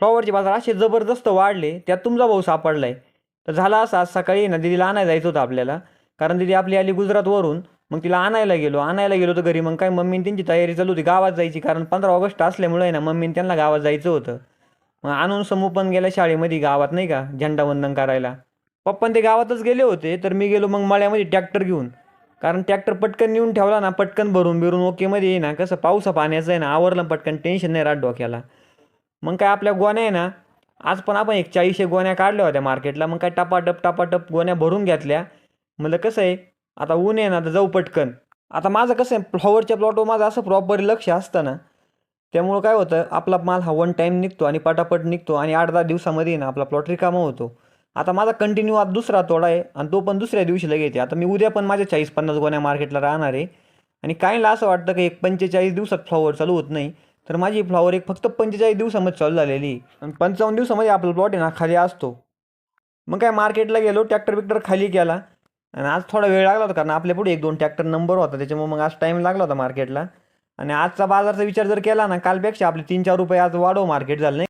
फ्लॉवरचे बाजार असे जबरदस्त वाढले त्यात तुमचा भाऊ सापडला आहे तर झाला असं आज सकाळी ना दिदीला आणायला जायचं होतं आपल्याला. कारण दिदी आपली आली गुजरातवरून मग तिला आणायला गेलो. आणायला गेलो तर घरी मग काय मम्मीने त्यांची तयारी चालू होती गावात जायची. कारण पंधरा ऑगस्ट असल्यामुळे आहे ना मम्मीने त्यांना गावात जायचं होतं. मग आणून समूह पण गेल्या शाळेमध्ये गावात नाही का झेंडावंदन करायला. पप्पा ते गावातच गेले होते तर मी गेलो मग मळ्यामध्ये ट्रॅक्टर घेऊन. कारण ट्रॅक्टर पटकन नेऊन ठेवला ना पटकन भरून बिरून ओकेमध्ये आहे ना कसं पावसा पाण्याचं आहे ना आवरलं पटकन टेन्शन नाही राहत डोक्याला. मग काय आपल्या गोण्या आहे ना आज पण आपण एक चाळीसशे गोण्या काढल्या होत्या मार्केटला मग काय टपाटप टपाटप गोण्या भरून घेतल्या. म्हणलं कसं आहे आता ऊन आहे ना आता जाऊ पटकन. आता माझं कसं आहे फ्लॉवरच्या प्लॉटवर माझं असं प्रॉपर लक्ष असतं ना. त्यामुळं काय होतं आपला माल हा वन टाईम निघतो आणि पटापट निघतो आणि आठ दहा दिवसामध्ये ना आपला प्लॉट रिकामा होतो. आता माझा कंटिन्यू आज दुसरा तोडा आहे आणि तो पण दुसऱ्या दिवशी लगेच आहे. आता मी उद्या पण माझ्या चाळीस पन्नास गोण्या मार्केटला राहणार आहे. आणि काहीला असं वाटतं की एक पंचेचाळीस दिवसात फ्लॉवर चालू होत नाही. तर माझी फ्लॉवर एक फक्त पंचेचाळीस दिवसामध्ये चालू झालेली. आणि पंचावन्न दिवसामध्ये आपला प्लॉट आहे ना खाली असतो. मग काय मार्केटला गेलो ट्रॅक्टर बिक्टर खाली केला. आणि आज थोडा वेळ लागला होता कारण आपल्या पुढे एक दोन ट्रॅक्टर नंबर होता त्याच्यामुळे मग आज टाईम लागला होता मार्केटला आणि आजचा बाजारचा विचार जर केला ना कालपेक्षा आपले तीन चार रुपये आज वाढव मार्केट झालं नाही